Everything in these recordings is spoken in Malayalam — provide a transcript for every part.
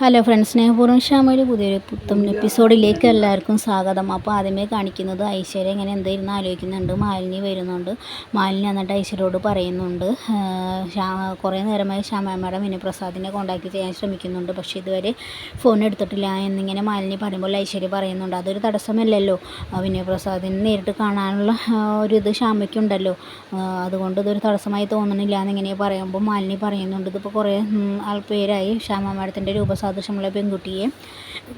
ഹലോ ഫ്രണ്ട്സ് സ്നേഹപൂർവം ഷാമയുടെ പുതിയൊരു പുത്തൻ എപ്പിസോഡിലേക്ക് എല്ലാവർക്കും സ്വാഗതം. അപ്പോൾ ആദ്യമേ കാണിക്കുന്നത് ഐശ്വര്യ ഇങ്ങനെ എന്തായിരുന്നു ആലോചിക്കുന്നുണ്ട്. മാലിന്യ വരുന്നുണ്ട്. മാലിന്യ എന്നിട്ട് ഐശ്വര്യോട് പറയുന്നുണ്ട്. കുറേ നേരമായി ശ്യാമ മാഡം വിനയപ്രസാദിനെ കോൺടാക്ട് ചെയ്യാൻ ശ്രമിക്കുന്നുണ്ട്. പക്ഷേ ഇതുവരെ ഫോൺ എടുത്തിട്ടില്ല എന്നിങ്ങനെ മാലിന്യ പറയുമ്പോൾ ഐശ്വര്യ പറയുന്നുണ്ട്. അതൊരു തടസ്സമല്ലല്ലോ. വിനയ പ്രസാദിനെ നേരിട്ട് കാണാനുള്ള ഒരു ഇത് ശ്യാമയ്ക്കുണ്ടല്ലോ അതുകൊണ്ട് ഇതൊരു തടസ്സമായി തോന്നുന്നില്ല എന്നിങ്ങനെ പറയുമ്പോൾ മാലിന്യ പറയുന്നുണ്ട്. ഇതിപ്പോൾ കുറേ പേരായി ശ്യാമ മാഡത്തിന്റെ രൂപസാദൃശ്യമുള്ള പെൺകുട്ടിയെ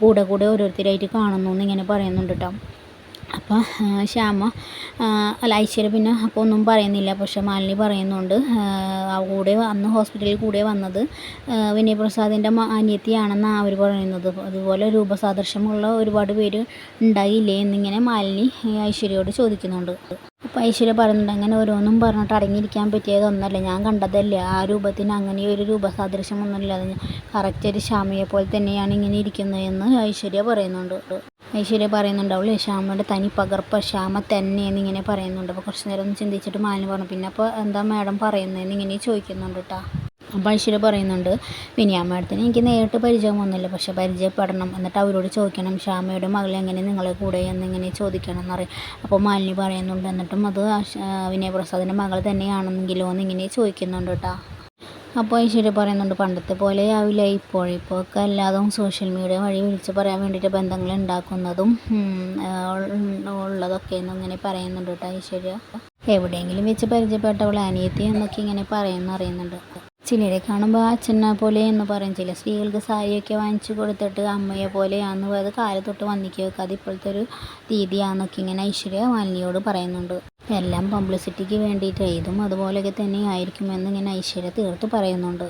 കൂടെ കൂടെ ഓരോരുത്തരായിട്ട് കാണുന്നു എന്നിങ്ങനെ പറയുന്നുണ്ട് കേട്ടോ അപ്പോൾ ശ്യാമ അല്ല ഐശ്വര്യ പിന്നെ അപ്പോൾ ഒന്നും പറയുന്നില്ല. പക്ഷേ മാലിനി പറയുന്നുണ്ട് ആ, കൂടെ അന്ന് ഹോസ്പിറ്റലിൽ കൂടെ വന്നത് വിനയപ്രസാദിന്റെ അനിയത്തിയാണെന്നാണ് അനിയത്തിയാണെന്ന് അവർ പറയുന്നത്. അതുപോലെ രൂപസാദൃശ്യമുള്ള ഒരുപാട് പേര് ഉണ്ടായില്ലേ എന്നിങ്ങനെ മാലിനി ഐശ്വര്യയോട് ചോദിക്കുന്നുണ്ട്. അപ്പോൾ ഐശ്വര്യ പറയുന്നുണ്ട് അങ്ങനെ ഓരോന്നും പറഞ്ഞിട്ട് അടങ്ങിയിരിക്കാൻ പറ്റിയതൊന്നല്ല ഞാൻ കണ്ടതല്ലേ ആ രൂപത്തിന് അങ്ങനെ ഒരു രൂപസാദൃശ്യമൊന്നുമില്ല. അത് കറക്റ്റ് ഒരു ശ്യാമയെ പോലെ തന്നെയാണ് ഇങ്ങനെ ഇരിക്കുന്നതെന്ന് ഐശ്വര്യ പറയുന്നുണ്ട്. ഐശ്വര്യ പറയുന്നുണ്ട് അവൾ ശ്യാമയുടെ തനി പകർപ്പ് ശ്യാമ തന്നെയെന്ന് എന്നിങ്ങനെ പറയുന്നുണ്ട്. അപ്പോൾ കുറച്ച് നേരം ഒന്ന് ചിന്തിച്ചിട്ട് മാലിന് പറഞ്ഞു. പിന്നെ അപ്പോൾ എന്താ മാഡം പറയുന്നതെന്ന് ഇങ്ങനെ ചോദിക്കുന്നുണ്ട് കേട്ടോ അപ്പോൾ ഐശ്വര്യ പറയുന്നുണ്ട് വിനിയാ മാഡത്തിന് എനിക്ക് നേരിട്ട് പരിചയമൊന്നുമില്ല പക്ഷേ പരിചയപ്പെടണം. എന്നിട്ട് അവരോട് ചോദിക്കണം ശ്യാമയുടെ മകൾ എങ്ങനെ നിങ്ങളെ കൂടെ എന്നിങ്ങനെ ചോദിക്കണം എന്നറിയാം അപ്പോൾ മാലിനി പറയുന്നുണ്ട് എന്നിട്ടും അത് വിനയപ്രസാദിന്റെ മകൾ തന്നെയാണെങ്കിലോ എന്നിങ്ങനെ ചോദിക്കുന്നുണ്ട് കേട്ടോ. അപ്പോൾ ഐശ്വര്യ പറയുന്നുണ്ട് പണ്ടത്തെ പോലെ ആവില്ല. ഇപ്പോൾ ഇപ്പോൾ ഒക്കെ എല്ലാതും സോഷ്യൽ മീഡിയ വഴി വിളിച്ച് പറയാൻ വേണ്ടിയിട്ട് ബന്ധങ്ങൾ ഉണ്ടാക്കുന്നതും ഉള്ളതൊക്കെ എന്ന് ഇങ്ങനെ പറയുന്നുണ്ട് കേട്ടോ ഐശ്വര്യ. എവിടെയെങ്കിലും വെച്ച് പരിചയപ്പെട്ടവൾ അനിയത്തി എന്നൊക്കെ ഇങ്ങനെ പറയുമെന്ന് അറിയുന്നുണ്ട്. ചിലരെ കാണുമ്പോൾ അച്ഛനെ പോലെ എന്ന് പറയും. ചില സ്ത്രീകൾക്ക് സാരിയൊക്കെ വാങ്ങിച്ചു കൊടുത്തിട്ട് അമ്മയെ പോലെയാന്ന് അത് കാലത്തൊട്ട് വന്നിക്കുക അത് ഇപ്പോഴത്തെ ഒരു രീതിയാണെന്നൊക്കെ ഇങ്ങനെ ഐശ്വര്യ മാലിനിയോട് പറയുന്നുണ്ട്. എല്ലാം പബ്ലിസിറ്റിക്ക് വേണ്ടിയിട്ട് ഇതും അതുപോലെയൊക്കെ തന്നെ ആയിരിക്കുമെന്ന് ഇങ്ങനെ ഐശ്വര്യ തീർത്ത് പറയുന്നുണ്ട്.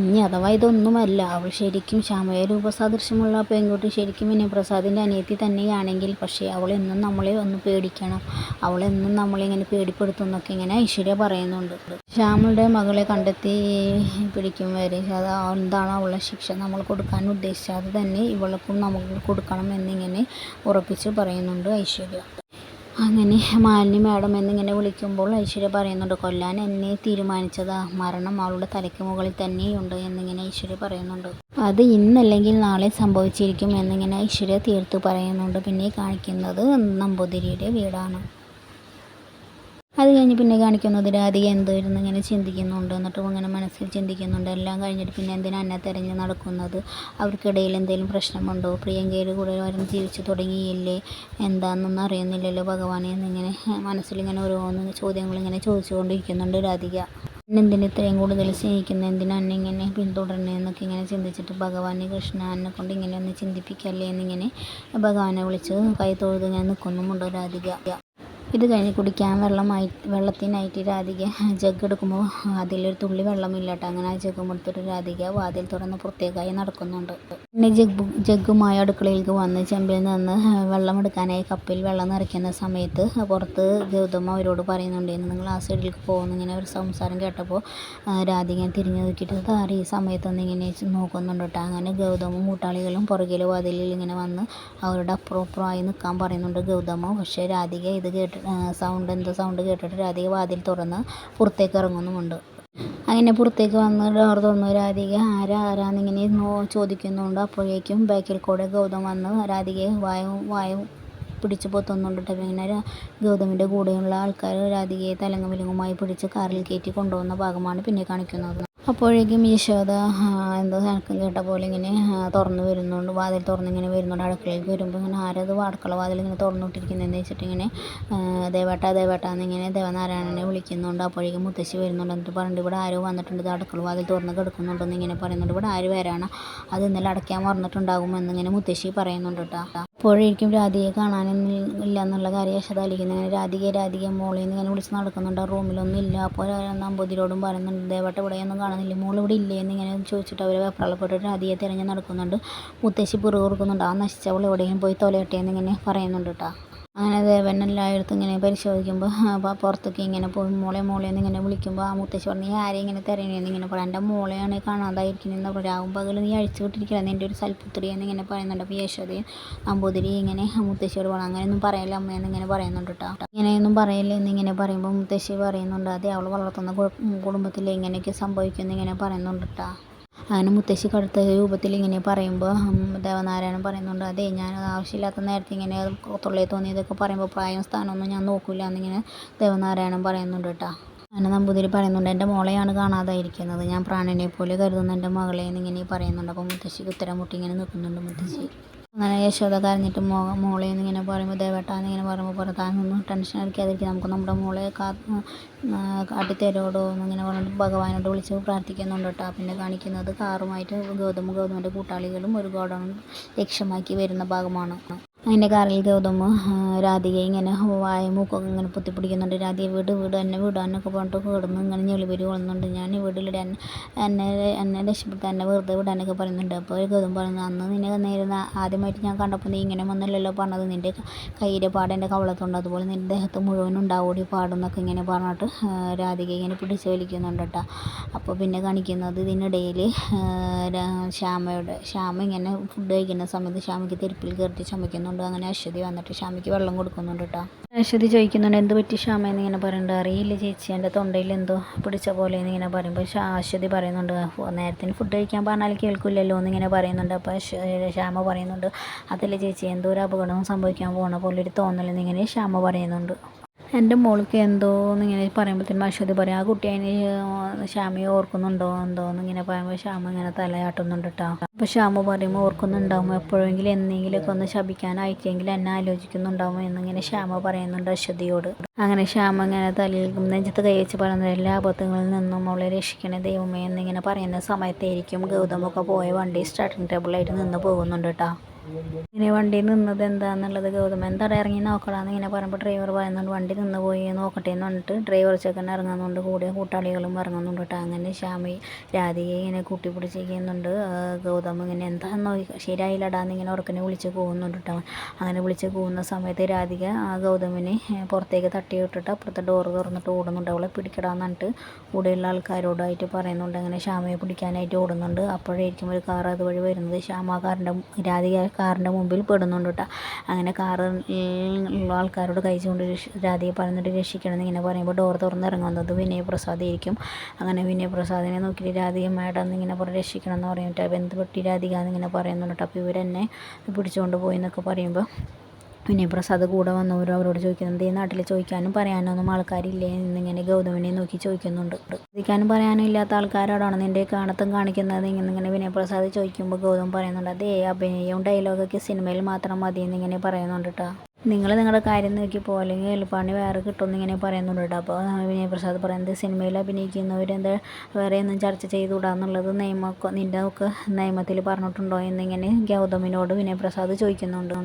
ഇനി അഥവാ ഇതൊന്നുമല്ല. അവൾ ശരിക്കും ശ്യാമയ രൂപസാദൃശ്യമുള്ള പെൺകുട്ടി ശരിക്കും വിനയപ്രസാദിന്റെ അനിയത്തി തന്നെയാണെങ്കിൽ പക്ഷേ അവൾ എന്നും നമ്മളെ ഒന്ന് പേടിക്കണം. അവൾ എന്നും പേടിപ്പെടുത്തും പേടിപ്പെടുത്തുന്നൊക്കെ ഇങ്ങനെ ഐശ്വര്യ പറയുന്നുണ്ട്. ശ്യാമളുടെ മകളെ കണ്ടെത്തി പിടിക്കും വരെ. അത് എന്താണ് അവളുടെ ശിക്ഷ? നമ്മൾ കൊടുക്കാൻ ഉദ്ദേശിച്ചത് തന്നെ ഇവൾക്കും നമുക്ക് കൊടുക്കണം എന്നിങ്ങനെ ഉറപ്പിച്ച് പറയുന്നുണ്ട് ഐശ്വര്യ. അങ്ങനെ മാലിനി മാഡം എന്നിങ്ങനെ വിളിക്കുമ്പോൾ ഐശ്വര്യ പറയുന്നുണ്ട് കൊല്ലാൻ എന്നെ തീരുമാനിച്ചതാ. മരണം അവളുടെ തലയ്ക്ക് മുകളിൽ തന്നെയുണ്ട് എന്നിങ്ങനെ ഐശ്വര്യ പറയുന്നുണ്ട്. അത് ഇന്നല്ലെങ്കിൽ നാളെ സംഭവിച്ചിരിക്കും എന്നിങ്ങനെ ഐശ്വര്യ തീർത്തു പറയുന്നുണ്ട്. പിന്നെ കാണിക്കുന്നത് നമ്പൂതിരിയുടെ വീടാണ്. അത് കഴിഞ്ഞ് പിന്നെ കാണിക്കുന്നത് രാധിക എന്തായിരുന്നു ഇങ്ങനെ ചിന്തിക്കുന്നുണ്ട്. എന്നിട്ടും അങ്ങനെ മനസ്സിൽ ചിന്തിക്കുന്നുണ്ട്. എല്ലാം കഴിഞ്ഞിട്ട് പിന്നെ എന്തിനാ എന്നെ തിരഞ്ഞ് നടക്കുന്നത്? അവർക്കിടയിൽ എന്തെങ്കിലും പ്രശ്നമുണ്ടോ പ്രിയങ്കയുടെ കൂടെ ആരും ജീവിച്ചു തുടങ്ങിയില്ലേ? എന്താണെന്നൊന്നും അറിയുന്നില്ലല്ലോ ഭഗവാനെ എന്നിങ്ങനെ മനസ്സിലിങ്ങനെ ഓരോന്ന് ചോദ്യങ്ങളിങ്ങനെ ചോദിച്ചുകൊണ്ടിരിക്കുന്നുണ്ട് രാധിക. എന്തിന് ഇത്രയും കൂടുതൽ സ്നേഹിക്കുന്നത് എന്തിനാ എന്നെ ഇങ്ങനെ പിന്തുടരണേ എന്നൊക്കെ ഇങ്ങനെ ചിന്തിച്ചിട്ട് ഭഗവാനെ കൃഷ്ണ എന്നെ കൊണ്ട് ഇങ്ങനെ ഒന്ന് ചിന്തിപ്പിക്കല്ലേ എന്നിങ്ങനെ ഭഗവാനെ വിളിച്ച് കൈ തൊഴുത് ഞാൻ നിൽക്കുന്നുമുണ്ട് രാധിക. ഇത് കഴിഞ്ഞ് കുടിക്കാൻ വെള്ളമായി വെള്ളത്തിനായിട്ട് രാധിക ജഗ് എടുക്കുമ്പോൾ അതിലൊരു തുള്ളി വെള്ളമില്ല കേട്ടോ അങ്ങനെ ആ ജഗ് കൊടുത്തിട്ട് രാധിക വാതിൽ തുറന്ന് പുറത്തേക്കായി നടക്കുന്നുണ്ട്. പിന്നെ ജഗ് ജഗ്ഗുമായി അടുക്കളയിലേക്ക് വന്ന് ചെമ്പിൽ നിന്ന് വെള്ളം എടുക്കാനായി കപ്പിൽ വെള്ളം നിറയ്ക്കുന്ന സമയത്ത് പുറത്ത് ഗൗതമ അവരോട് പറയുന്നുണ്ടായിരുന്നു നിങ്ങൾ ആ സൈഡിലേക്ക് പോകുന്നു. ഇങ്ങനെ ഒരു സംസാരം കേട്ടപ്പോൾ രാധിക തിരിഞ്ഞു നോക്കിയിട്ട് താറി ഈ സമയത്തൊന്ന് ഇങ്ങനെ നോക്കുന്നുണ്ട് കേട്ടോ അങ്ങനെ ഗൗതമും കൂട്ടാളികളും പുറകിലെ വാതിലിൽ ഇങ്ങനെ വന്ന് അവരുടെ അപ്പുറം നിൽക്കാൻ പറയുന്നുണ്ട് ഗൗതമ. പക്ഷേ രാധിക ഇത് കേട്ട് സൗണ്ട് എന്തോ സൗണ്ട് കേട്ടിട്ട് രാധിക വാതിൽ തുറന്ന് പുറത്തേക്ക് ഇറങ്ങുന്നുമുണ്ട്. അങ്ങനെ പുറത്തേക്ക് വന്ന് ഡോർ തുറന്നു. രാധിക ആരാ? ആരാന്നിങ്ങനെ ചോദിക്കുന്നുണ്ട്. അപ്പോഴേക്കും ബാക്കിൽ കൂടെ ഗൗതം വന്ന് രാധികയെ വായും വായു പിടിച്ച് പൊത്തുന്നുണ്ട് കേട്ടോ പിന്നെ ഗൗതമിന്റെ കൂടെയുള്ള ആൾക്കാർ രാധികയെ തലങ്ങും വിലങ്ങുമായി പിടിച്ച് കാറിൽ കയറ്റി കൊണ്ടുപോകുന്ന ഭാഗമാണ് പിന്നെ കാണിക്കുന്നത്. അപ്പോഴേക്കും യശോദ എന്തോ കണക്കം കേട്ട പോലെ ഇങ്ങനെ തുറന്നു വരുന്നുണ്ട് വാതിൽ തുറന്നിങ്ങനെ വരുന്നുണ്ട് അടുക്കളയിലേക്ക് വരുമ്പോൾ ഇങ്ങനെ ആരത് വാടക്കള വാതിൽ ഇങ്ങനെ തുറന്നിട്ടിരിക്കുന്നതെന്ന് വെച്ചിട്ട് ഇങ്ങനെ ദേവേട്ട ദേവേട്ട എന്നിങ്ങനെ ദേവനാരായണനെ വിളിക്കുന്നുണ്ട്. അപ്പോഴേക്കും മുത്തശ്ശി വരുന്നുണ്ട്. എന്നിട്ട് പറഞ്ഞിട്ട് ഇവിടെ ആരോ വന്നിട്ടുണ്ട് ഇത് അടുക്കള വാതിൽ തുറന്ന് കിടക്കുന്നുണ്ടെന്ന് ഇങ്ങനെ പറയുന്നുണ്ട്. ഇവിടെ ആര് വരാണ് അത് ഇന്നലെ അടയ്ക്കാൻ മറന്നിട്ടുണ്ടാകും എന്നിങ്ങനെ മുത്തശ്ശി പറയുന്നുണ്ട് കേട്ടോ. അപ്പോഴേക്കും രാധികയെ കാണാനൊന്നും ഇല്ല എന്നുള്ള കാര്യം യശോദ ആലോചിക്കുന്നത് ഇങ്ങനെ രാധിക മോളിൽ നിന്ന് ഇങ്ങനെ വിളിച്ച് നടക്കുന്നുണ്ട്. റൂമിലൊന്നും ഇല്ല. അപ്പോൾ നമ്പൂതിരിയോടും പറയുന്നുണ്ട് ദേവട്ട ഇവിടെയൊന്നും കാണുന്നില്ല? മോളിവിടെ ഇല്ലേ എന്നിങ്ങനെ ചോദിച്ചിട്ട് അവർ വെപ്രാളപ്പെട്ടിട്ട് അധികം തിരഞ്ഞ് നടക്കുന്നുണ്ട്. മുത്തശ്ശി പിറുപിറുക്കുന്നുണ്ട് ആ നശിച്ചവൾ എവിടെയെങ്കിലും പോയി തൊലയട്ടെ എന്നിങ്ങനെ പറയുന്നുണ്ട് കേട്ടോ. അങ്ങനെ ദേവൻ എല്ലായിടത്തും ഇങ്ങനെ പരിശോധിക്കുമ്പോൾ അപ്പോൾ പുറത്തൊക്കെ ഇങ്ങനെ പോയി മോളെ മോളെ എന്നിങ്ങനെ വിളിക്കുമ്പോൾ ആ മുത്തശ്ശി പറഞ്ഞു നീ ആരെയും ഇങ്ങനെ തിരയണേന്ന് ഇങ്ങനെ പറയാം. എന്റെ മോളെയാണ് കാണാതായിരിക്കുന്നത് രാവും പകൽ നീ അഴിച്ചു വിട്ടിരിക്കണം നിന്റെ ഒരു സൽപുത്രി എന്നിങ്ങനെ പറയുന്നുണ്ട്. അപ്പോൾ യശോദയും നമ്പൂതിരി ഇങ്ങനെ മുത്തശ്ശിയോട് പറഞ്ഞു അങ്ങനെയൊന്നും പറയല്ല അമ്മ ഇങ്ങനെ പറയുന്നുണ്ട് കേട്ടോ. ഇങ്ങനെയൊന്നും പറയില്ല എന്നിങ്ങനെ പറയുമ്പോൾ മുത്തശ്ശി പറയുന്നുണ്ട്. അതെ അവൾ വളർത്തുന്ന കുടുംബത്തിൽ ഇങ്ങനെയൊക്കെ സംഭവിക്കുമെന്ന് ഇങ്ങനെ പറയുന്നുണ്ട് കേട്ടോ. അങ്ങനെ മുത്തശ്ശി കടുത്ത രൂപത്തിൽ ഇങ്ങനെ പറയുമ്പോൾ ദേവനാരായണൻ പറയുന്നുണ്ട് അതെ ഞാൻ ആവശ്യമില്ലാത്ത നേരത്തെ ഇങ്ങനെ തൊള്ളയിൽ തോന്നിയതൊക്കെ പറയുമ്പോൾ പ്രായം സ്ഥാനമൊന്നും ഞാൻ നോക്കില്ല എന്നിങ്ങനെ ദേവനാരായണൻ പറയുന്നുണ്ട് കേട്ടോ. അങ്ങനെ നമ്പൂതിരി പറയുന്നുണ്ട് എന്റെ മോളെയാണ് കാണാതായിരിക്കുന്നത്. ഞാൻ പ്രാണനെ പോലെ കരുതുന്ന എന്റെ മകളെ എന്നിങ്ങനെ പറയുന്നുണ്ട്. അപ്പോൾ മുത്തശ്ശിക്ക് ഉത്തരം മുട്ടി ഇങ്ങനെ നിൽക്കുന്നുണ്ട് മുത്തശ്ശി. അങ്ങനെ യശോദ കരഞ്ഞിട്ട് മോ മോളെ എന്നിങ്ങനെ പറയുമ്പോൾ ദേവേട്ടാന്ന് ഇങ്ങനെ പറയുമ്പോൾ പറ താനൊന്നും ടെൻഷൻ അടിക്കാതിരിക്കുക നമുക്ക് നമ്മുടെ മോളെ കാ കാട്ടിത്തരോടോ എന്നിങ്ങനെ പറഞ്ഞിട്ട് ഭഗവാനോട് വിളിച്ച് പ്രാർത്ഥിക്കുന്നുണ്ട് കേട്ടോ. പിന്നെ കാണിക്കുന്നത് കാറുമായിട്ട് ഗൗതമും ഗൗതമന്റെ കൂട്ടാളികളും ഒരു ഗോഡൗൺ ലക്ഷ്യമാക്കി വരുന്ന ഭാഗമാണ്. അതിന്റെ കാറിൽ ഗൗതമ് രാധിക ഇങ്ങനെ വായ മൂക്കൊക്കെ ഇങ്ങനെ പൊത്തിപ്പിടിക്കുന്നുണ്ട്. രാധിക വീട് വീട് എന്നെ വിടാനൊക്കെ പറഞ്ഞിട്ട് കിടന്ന്. ഇങ്ങനെ ഞെളിവരി കൊള്ളുന്നുണ്ട്. ഞാൻ വീട്ടിലിടാൻ എന്നെ എന്നെ രക്ഷപ്പെടുത്താൻ എന്നെ വെറുതെ വിടാനൊക്കെ പറയുന്നുണ്ട്. അപ്പോൾ ഗൗതം പറഞ്ഞു അന്ന് നിന്നെ നേരുന്ന ആദ്യമായിട്ട് ഞാൻ കണ്ടപ്പോൾ നീ ഇങ്ങനെ ഒന്നല്ലല്ലോ പറഞ്ഞത്. നിന്റെ കയ്യിലെ പാട് എന്റെ കവളത്തുണ്ട്. അതുപോലെ നിന്റെ ദേഹത്ത് മുഴുവൻ ഉണ്ടാവോടി പാടുന്നൊക്കെ ഇങ്ങനെ പറഞ്ഞിട്ട് രാധിക ഇങ്ങനെ പിടിച്ച് വലിക്കുന്നുണ്ട് കേട്ടോ. അപ്പോൾ പിന്നെ കാണിക്കുന്നത് ഇതിനിടയിൽ ശ്യാമയുടെ ശ്യാമ ഇങ്ങനെ ഫുഡ് കഴിക്കുന്ന സമയത്ത് ശ്യാമയ്ക്ക് തെരുപ്പിൽ കയറി ചുമക്കുന്നുണ്ട് അങ്ങനെ അശ്വതി വന്നിട്ട് ഷാമിക്ക് വെള്ളം കൊടുക്കുന്നുണ്ട് കേട്ടോ അശ്വതി ചോദിക്കുന്നുണ്ട് എന്ത് പറ്റി ശ്യാമ? എന്നിങ്ങനെ പറയുന്നുണ്ട് അറിയില്ല ചേച്ചി എന്റെ തൊണ്ടയിൽ എന്തോ പിടിച്ച പോലെ എന്നിങ്ങനെ പറയുമ്പോൾ അശ്വതി പറയുന്നുണ്ട് നേരത്തിന് ഫുഡ് കഴിക്കാൻ പറഞ്ഞാൽ കേൾക്കില്ലല്ലോ എന്ന് ഇങ്ങനെ പറയുന്നുണ്ട്. അപ്പോൾ ശ്യാമ പറയുന്നുണ്ട് അതല്ലേ ചേച്ചി എന്തോ ഒരു അപകടവും സംഭവിക്കാൻ പോണ പോലെ ഒരു തോന്നലെന്നിങ്ങനെ ശ്യാമ പറയുന്നുണ്ട്. എന്റെ മോൾക്ക് എന്തോ ഇങ്ങനെ പറയുമ്പോഴത്തേനും അശ്വതി പറയും ആ കുട്ടി അതിന് ശ്യാമയെ ഓർക്കുന്നുണ്ടോ? എന്തോന്ന് ഇങ്ങനെ പറയുമ്പോൾ ശ്യാമ ഇങ്ങനെ തലയാട്ടുന്നുണ്ട് കേട്ടോ അപ്പോൾ ശ്യാമ പറയുമ്പോൾ ഓർക്കുന്നുണ്ടാവും എപ്പോഴെങ്കിലും എന്തെങ്കിലുമൊക്കെ ഒന്ന് ശപിക്കാനായിട്ടെങ്കിൽ എന്നെ ആലോചിക്കുന്നുണ്ടാവും എന്നിങ്ങനെ ശ്യാമ പറയുന്നുണ്ട് അശ്വതിയോട്. അങ്ങനെ ശ്യാമ ഇങ്ങനെ തലയിൽ നെഞ്ചത്ത് കൈ വെച്ച് പറയുന്നത് എല്ലാ അബദ്ധങ്ങളിൽ നിന്നും അവളെ രക്ഷിക്കണേ ദൈവമേ എന്നിങ്ങനെ പറയുന്ന സമയത്തായിരിക്കും ഗൗതമൊക്കെ പോയ വണ്ടി സ്റ്റാർട്ടിംഗ് ടേബിളായിട്ട് നിന്ന് പോകുന്നുണ്ട് കേട്ടോ ഇങ്ങനെ വണ്ടി നിന്നത് എന്താണെന്നുള്ളത് ഗൗതമൻ എന്താണ് ഇറങ്ങി നോക്കടാന്ന് ഇങ്ങനെ പറയുമ്പോൾ ഡ്രൈവർ പറയുന്നുണ്ട് വണ്ടി നിന്ന് പോയി നോക്കട്ടെ എന്ന് പറഞ്ഞിട്ട് ഡ്രൈവർ ചെക്കൻ ഇറങ്ങുന്നുണ്ട് കൂടെ കൂട്ടാളികളും ഇറങ്ങുന്നുണ്ട് കേട്ടോ. അങ്ങനെ ശ്യാമി രാധികയെ ഇങ്ങനെ കൂട്ടിപ്പിടിച്ചിരിക്കുന്നുണ്ട്. ഗൗതം ഇങ്ങനെ എന്താണെന്നോ ശരിയായില്ലടാന്ന് ഇങ്ങനെ ഉറക്കനെ വിളിച്ച് പോകുന്നുണ്ട് കേട്ടോ. അങ്ങനെ വിളിച്ച് പോകുന്ന സമയത്ത് രാധിക ആ ഗൗതമിനെ പുറത്തേക്ക് തട്ടി വിട്ടിട്ട് അപ്പുറത്തെ ഡോറ് തുറന്നിട്ട് ഓടുന്നുണ്ട്. അവളെ പിടിക്കടാന്ന് പറഞ്ഞിട്ട് കൂടെയുള്ള ആൾക്കാരോടായിട്ട് പറയുന്നുണ്ട്. അങ്ങനെ ശ്യാമയെ പിടിക്കാനായിട്ട് ഓടുന്നുണ്ട്. അപ്പോഴായിരിക്കും ഒരു കാർ അതുവഴി വരുന്നത്. ശ്യാമ കാറിന്റെ രാധിക കാറിന്റെ മുമ്പിൽ പെടുന്നുണ്ട് കേട്ടോ അങ്ങനെ കാറ് ഉള്ള ആൾക്കാരോട് കഴിച്ചുകൊണ്ട് രാധയെ പറഞ്ഞിട്ട് രക്ഷിക്കണമെന്ന് ഇങ്ങനെ പറയുമ്പോൾ ഡോർ തുറന്ന് ഇറങ്ങുന്നത് വിനയ പ്രസാദ് ആയിരിക്കും. അങ്ങനെ വിനയപ്രസാദിനെ നോക്കിയിട്ട് രാധിക മാഡം എന്നിങ്ങനെ പറഞ്ഞ് രക്ഷിക്കണം എന്ന് കേട്ടോ ബന്ധപ്പെട്ടി പെട്ടി രാധിക എന്നിങ്ങനെ പറയുന്നുണ്ട് കേട്ടോ അപ്പോൾ ഇവരെന്നെ പിടിച്ചുകൊണ്ട് പോയി എന്നൊക്കെ പറയുമ്പോൾ പിന്നെ പ്രസാദ് കൂടെ വന്നവരും അവരോട് ചോദിക്കുന്നുണ്ട് ഈ നാട്ടിൽ ചോദിക്കാനും പറയാനൊന്നും ആൾക്കാരില്ലേ? എന്നിങ്ങനെ ഗൗതമിനെ നോക്കി ചോദിക്കുന്നുണ്ട്. ചോദിക്കാനും പറയാനും ഇല്ലാത്ത ആൾക്കാരോടാണ് നിന്റെ കാണത്തും കാണിക്കുന്നത് ഇങ്ങനെ വിനയപ്രസാദ് ചോദിക്കുമ്പോൾ ഗൗതം പറയുന്നുണ്ട് അതേ അഭിനയവും ഡയലോഗൊക്കെ സിനിമയിൽ മാത്രം മതി എന്നിങ്ങനെ പറയുന്നുണ്ട് കേട്ടോ നിങ്ങൾ നിങ്ങളുടെ കാര്യം നോക്കി അല്ലെങ്കിൽ എളുപ്പമാണ് വേറെ കിട്ടുമെന്ന് ഇങ്ങനെ പറയുന്നുണ്ട് കേട്ടോ അപ്പോൾ വിനയപ്രസാദ് പറയുന്നത് സിനിമയിൽ അഭിനയിക്കുന്നവരെന്താ വേറെ ഒന്നും ചർച്ച ചെയ്തുകൂടാന്നുള്ളത് നിയമമൊക്കെ നിന്റെ ഒക്കെ നിയമത്തിൽ പറഞ്ഞിട്ടുണ്ടോ? എന്നിങ്ങനെ ഗൗതമിനോട് വിനയപ്രസാദ് ചോദിക്കുന്നുണ്ട്.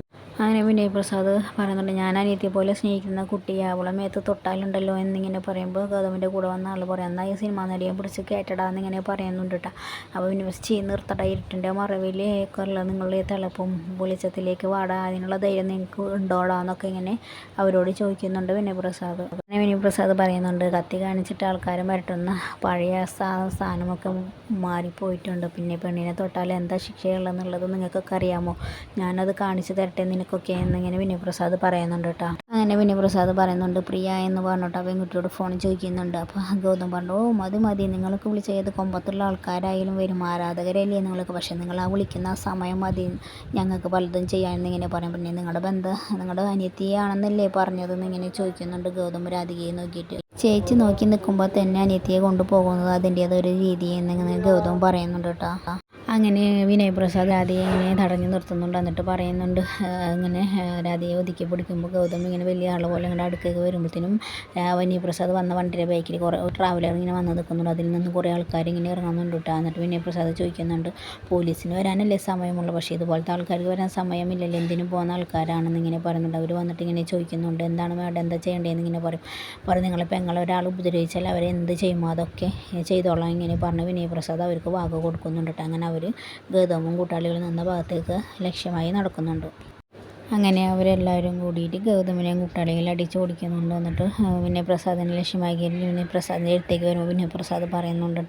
അങ്ങനെ വിനയ് പ്രസാദ് പറയുന്നുണ്ട് ഞാൻ അനിയത്തിയെ പോലെ സ്നേഹിക്കുന്ന കുട്ടിയെ അവളെ മേത്ത് തൊട്ടാലുണ്ടല്ലോ എന്നിങ്ങനെ പറയുമ്പോൾ ഗൗതമിന്റെ കൂടെ വന്ന ആൾ പറയാം എന്നാൽ ഈ സിനിമ നടിയെ പിടിച്ച് കേട്ടടാ എന്നിങ്ങനെ പറയുന്നുണ്ട് കേട്ടോ അപ്പോൾ പിന്നെ ചെയ്ത് നിർത്തട ഇരുട്ടിന്റെ മറവിൽ മറവിലേക്കുള്ള നിങ്ങളുടെ തിളപ്പും വെളിച്ചത്തിലേക്ക് വാടാ അതിനുള്ള ധൈര്യം നിങ്ങൾക്ക് ഉണ്ടോടാ എന്നൊക്കെ ഇങ്ങനെ അവരോട് ചോദിക്കുന്നുണ്ട് വിനയ് പ്രസാദ്. അങ്ങനെ വിനയ് പ്രസാദ് പറയുന്നുണ്ട് കത്തി കാണിച്ചിട്ട് ആൾക്കാരെ വരട്ടുന്ന പഴയ സ്ഥാനമൊക്കെ മാറിപ്പോയിട്ടുണ്ട്. പിന്നെ പെണ്ണിനെ തൊട്ടാൽ എന്താ ശിക്ഷയുള്ളതെന്നുള്ളത് നിങ്ങൾക്കൊക്കെ അറിയാമോ? ഞാനത് കാണിച്ചു തരട്ടെ നിനക്ക് നിനക്കൊക്കെ എന്നിങ്ങനെ വിനയപ്രസാദ് പറയുന്നുണ്ട് കേട്ടോ. അങ്ങനെ വിനയപ്രസാദ് പറയുന്നുണ്ട് പ്രിയ എന്ന് പറഞ്ഞിട്ട് ആ പെൺകുട്ടിയോട് ഫോൺ ചോദിക്കുന്നുണ്ട്. അപ്പോൾ ഗൗതം പറഞ്ഞു ഓ മതി മതി നിങ്ങൾക്ക് വിളിച്ച ഏത് കൊമ്പത്തുള്ള ആൾക്കാരായാലും വരും. ആരാധകരല്ലേ നിങ്ങൾക്ക് പക്ഷേ നിങ്ങൾ ആ വിളിക്കുന്ന സമയം മതി. ഞങ്ങൾക്ക് പലതും ചെയ്യാമെന്നിങ്ങനെ പറയും. പിന്നെ നിങ്ങളുടെ ബന്ധം നിങ്ങളുടെ അനിയത്തിയാണെന്നല്ലേ പറഞ്ഞതെന്ന് ഇങ്ങനെ ചോദിക്കുന്നുണ്ട് ഗൗതം രാധികയെ നോക്കിയിട്ട്. ചേച്ചി നോക്കി നിൽക്കുമ്പോൾ തന്നെ അനിയത്തിയെ കൊണ്ടുപോകുന്നത് അതിന്റേതൊരു രീതി എന്നിങ്ങനെ ഗൗതം പറയുന്നുണ്ട് കേട്ടോ. അങ്ങനെ വിനയപ്രസാദ് രാധയെ ഇങ്ങനെ തടഞ്ഞു നിർത്തുന്നുണ്ട്. എന്നിട്ട് പറയുന്നുണ്ട് ഇങ്ങനെ രാധയെ ഒതുക്കി പിടിക്കുമ്പോൾ ഗൗതം ഇങ്ങനെ വലിയ ആളെ പോലെ ഇങ്ങനെ അടുക്കേക്ക് വരുമ്പോഴത്തേനും വിനയപ്രസാദ് വന്ന വണ്ടിയുടെ ബൈക്കിൽ കുറേ ട്രാവലർ ഇങ്ങനെ വന്ന് നിൽക്കുന്നുണ്ട്. അതിൽ നിന്ന് കുറേ ആൾക്കാർ ഇങ്ങനെ ഇറങ്ങുന്നുണ്ട് കേട്ടോ എന്നിട്ട് വിനയപ്രസാദ് ചോദിക്കുന്നുണ്ട് പോലീസിന് വരാനല്ലേ സമയമുള്ളൂ? പക്ഷേ ഇതുപോലത്തെ ആൾക്കാർക്ക് വരാൻ സമയമില്ലല്ലോ. എന്തിനും പോകുന്ന ആൾക്കാരാണെന്ന് ഇങ്ങനെ പറയുന്നുണ്ട്. അവർ വന്നിട്ട് ഇങ്ങനെ ചോദിക്കുന്നുണ്ട് എന്താണ് വേണ്ടത് എന്താ ചെയ്യേണ്ടതെന്ന് ഇങ്ങനെ പറയും. പറയും നിങ്ങളെ പെങ്ങളെ ഒരാൾ ഉപദ്രവിച്ചാൽ അവരെ എന്ത് ചെയ്യുമോ അതൊക്കെ ചെയ്തോളാം. ഇങ്ങനെ പറഞ്ഞ് വിനയപ്രസാദ് അവർക്ക് വാക്ക് കൊടുക്കുന്നുണ്ട് കേട്ടോ അങ്ങനെ അവർ ഗൗതമും കൂട്ടാളികളും നിന്ന ഭാഗത്തേക്ക് ലക്ഷ്യമായി നടക്കുന്നുണ്ട്. അങ്ങനെ അവരെല്ലാവരും കൂടിയിട്ട് ഗൗതമിനെയും കുട്ടാളികളെ അടിച്ച് ഓടിക്കുന്നുണ്ട് എന്നിട്ട് പിന്നെ പ്രസാദിനെ ലക്ഷ്യമാക്കി പിന്നെ പ്രസാദിന്റെ അടുത്തേക്ക് വരുമ്പോൾ പിന്നെ പ്രസാദ് പറയുന്നുണ്ട്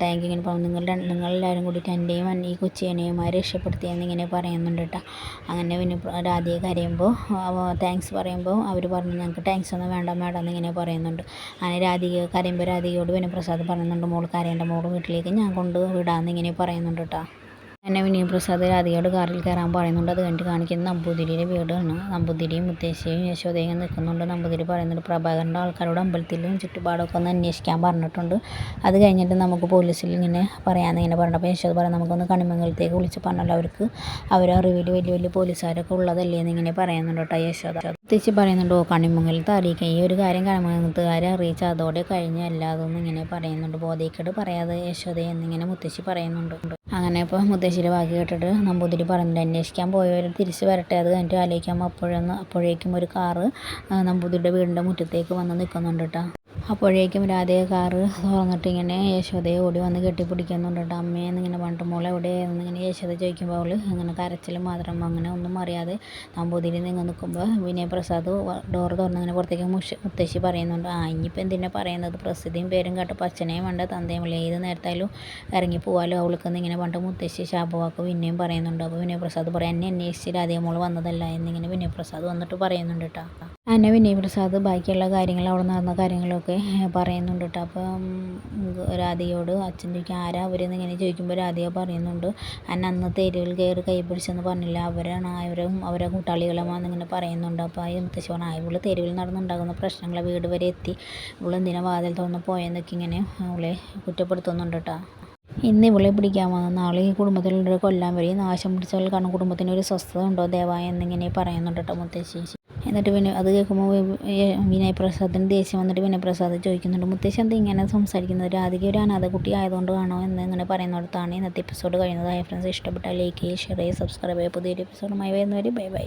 ടാങ്ക് ഇങ്ങനെ പറഞ്ഞു. നിങ്ങൾ നിങ്ങളെല്ലാവരും കൂടിയിട്ട് എന്റെയും ഈ കൊച്ചിയനെയുമായി രക്ഷപ്പെടുത്തിയെന്ന് ഇങ്ങനെ പറയുന്നുണ്ട് കേട്ടോ. അങ്ങനെ പിന്നെ രാധയെ കരയുമ്പോൾ താങ്ക്സ് പറയുമ്പോൾ അവർ പറഞ്ഞു ഞങ്ങൾക്ക് താങ്ക്സ് ഒന്നും വേണ്ട മേഡം എന്നിങ്ങനെ പറയുന്നുണ്ട്. അങ്ങനെ രാധിക കരയുമ്പോൾ രാധികയോട് പിന്നെ പ്രസാദ് പറയുന്നുണ്ട് മോൾ കരയേണ്ട മോൾ വീട്ടിലേക്ക് ഞാൻ കൊണ്ട് വിടാമെന്ന് ഇങ്ങനെ പറയുന്നുണ്ട് കേട്ടോ. എന്നെ വിനീത് പ്രസാദ് രാധികയോട് കാറിൽ കയറാൻ പറയുന്നുണ്ട്. അത് കഴിഞ്ഞിട്ട് കാണിക്കുന്നത് നമ്പൂതിരിയുടെ വീടാണ്. നമ്പൂതിരിയും മുത്തശ്ശിയും യശോദയും നിൽക്കുന്നുണ്ട്. നമ്പൂതിരി പറയുന്നുണ്ട് പ്രഭാകരന്റെ ആൾക്കാരോട് അമ്പലത്തിലും ചുറ്റുപാടൊക്കെ ഒന്ന് അന്വേഷിക്കാൻ പറഞ്ഞിട്ടുണ്ട്. അത് കഴിഞ്ഞിട്ട് നമുക്ക് പോലീസിൽ ഇങ്ങനെ പറയാമെന്ന് ഇങ്ങനെ പറഞ്ഞപ്പോൾ യശോദ പറയാം നമുക്കൊന്ന് കണിമംഗലത്തേക്ക് വിളിച്ച് പറഞ്ഞല്ലോ. അവർക്ക് അവരെ അറിവിൽ വലിയ വലിയ പോലീസുകാരൊക്കെ ഉള്ളതല്ലേ എന്ന് ഇങ്ങനെ പറയുന്നുണ്ട് കേട്ടോ യശോദ. പ്രത്യേകിച്ച് പറയുന്നുണ്ട് ഓ കണിമംഗലത്ത് അറിയിക്കാം. ഈ ഒരു കാര്യം കണിമംഗലത്തുകാരെ അറിയിച്ച അതോടെ കഴിഞ്ഞല്ല അതൊന്നും ഇങ്ങനെ പറയുന്നുണ്ട്. ബോധേക്കേട് പറയാതെ യശോദ എന്നിങ്ങനെ മുത്തശ്ശി പറയുന്നുണ്ട്. അങ്ങനെ ഇപ്പോൾ മുത്തശ്ശിയുടെ ബാക്കി കേട്ടിട്ട് നമ്പൂതിരി പറഞ്ഞിട്ട് അന്വേഷിക്കാൻ പോയവർ തിരിച്ച് വരട്ടെ അത് കഴിഞ്ഞിട്ട് ആലോചിക്കുമ്പോൾ അപ്പോഴൊന്ന് അപ്പോഴേക്കും ഒരു കാറ് നമ്പൂതിരിയുടെ വീടിന്റെ മുറ്റത്തേക്ക് വന്ന് നിൽക്കുന്നുണ്ട് കേട്ടോ അപ്പോഴേക്കും രാധേ കാറ് തുറന്നിട്ട് ഇങ്ങനെ യശോദയെ ഓടി വന്ന് കെട്ടിപ്പിടിക്കുന്നുണ്ട് കേട്ടോ അമ്മയെ ഇങ്ങനെ പണ്ട് മോളെ എവിടെയായിരുന്നു? ഇങ്ങനെ യശോദ ചോദിക്കുമ്പോൾ അവൾ ഇങ്ങനെ കരച്ചിൽ മാത്രം അങ്ങനെ ഒന്നും അറിയാതെ നമ്പൂതിരി നിങ്ങൾ നിൽക്കുമ്പോൾ വിനയ പ്രസാദ് ഡോർ തുറന്ന് ഇങ്ങനെ പുറത്തേക്ക് മുഷ് മുത്തശ്ശി പറയുന്നുണ്ട്. ആ ഇനിയിപ്പോൾ എന്തിനാ പറയുന്നത്? പ്രസിദ്ധിയും പേരും കേട്ടപ്പോൾ അച്ഛനെയും വേണ്ട തന്തയും വിളി ഏത് നേരത്തായാലും ഇറങ്ങി അവൾക്ക് ഇങ്ങനെ പറഞ്ഞിട്ട് മുത്തശ്ശി ശാപവാക്ക് പിന്നെയും പറയുന്നുണ്ട്. അപ്പോൾ വിനയപ്രസാദ് പറയാം എന്നെ അന്വേഷിച്ചിട്ട് അതേ മോൾ വന്നതല്ല എന്നിങ്ങനെ വിനയപ്രസാദ് വന്നിട്ട് പറയുന്നുണ്ട് കേട്ടോ അങ്ങനെ വിനയപ്രസാദ് ബാക്കിയുള്ള കാര്യങ്ങൾ അവിടെ നടന്ന കാര്യങ്ങളൊക്കെ പറയുന്നുണ്ട് കേട്ടോ അപ്പം രാധികയോട് അച്ഛൻ ചോദിക്കും ആരാ അവരെന്ന് ഇങ്ങനെ ചോദിക്കുമ്പോൾ രാധിക പറയുന്നുണ്ട് അന്നെ അന്ന് തെരുവിൽ കയറി കൈ പിടിച്ചെന്ന് പറഞ്ഞില്ല അവരാണ് അവരും അവരെ കൂട്ടാളികളുമാണെന്ന് ഇങ്ങനെ പറയുന്നുണ്ട്. അപ്പോൾ ഈ മുത്തശ്ശി പറഞ്ഞു ആ ഇവൾ തെരുവിൽ നടന്നുണ്ടാകുന്ന പ്രശ്നങ്ങൾ വീട് വരെ എത്തി. ഇവിടെ എന്തിനാ വാതിൽ തുറന്ന് പോയെന്നൊക്കെ ഇങ്ങനെ അവളെ കുറ്റപ്പെടുത്തുന്നുണ്ട് കേട്ടോ ഇന്ന് ഇവളെ പിടിക്കാൻ വന്ന നാളെ ഈ കുടുംബത്തിലുള്ളവരെ കൊല്ലാൻ വരും നാശം പിടിച്ചവൾ കാരണം കുടുംബത്തിന് ഒരു സ്വസ്ഥത ഉണ്ടോ ദേവായ എന്നിങ്ങനെ പറയുന്നുണ്ട് കേട്ടോ മുത്തശ്ശി. എന്നിട്ട് പിന്നെ അത് കേൾക്കുമ്പോൾ വിനയ് പ്രസാദിന് ദേഷ്യം വന്നിട്ട് വിനയ് പ്രസാദ് ചോദിക്കുന്നുണ്ട് മുത്തശ്ശി എന്താ ഇങ്ങനെ സംസാരിക്കുന്നത്? രാധിക ഒരു അനാഥ കുട്ടി ആയതുകൊണ്ട് കാണോ എന്ന് ഇങ്ങനെ പറയുന്നിടത്താണ് ഇന്നത്തെ എപ്പിസോഡ് കഴിയുന്നത് ഹൈ ഫ്രണ്ട്സ് ഇഷ്ടപ്പെട്ടാൽ ലൈക്ക് ചെയ്യുക ഷെയർ ചെയ്യുക സബ്സ്ക്രൈബ് ചെയ്യുക പുതിയൊരു എപ്പിസോഡുമായി വരുന്നവർ ബൈ ബൈ.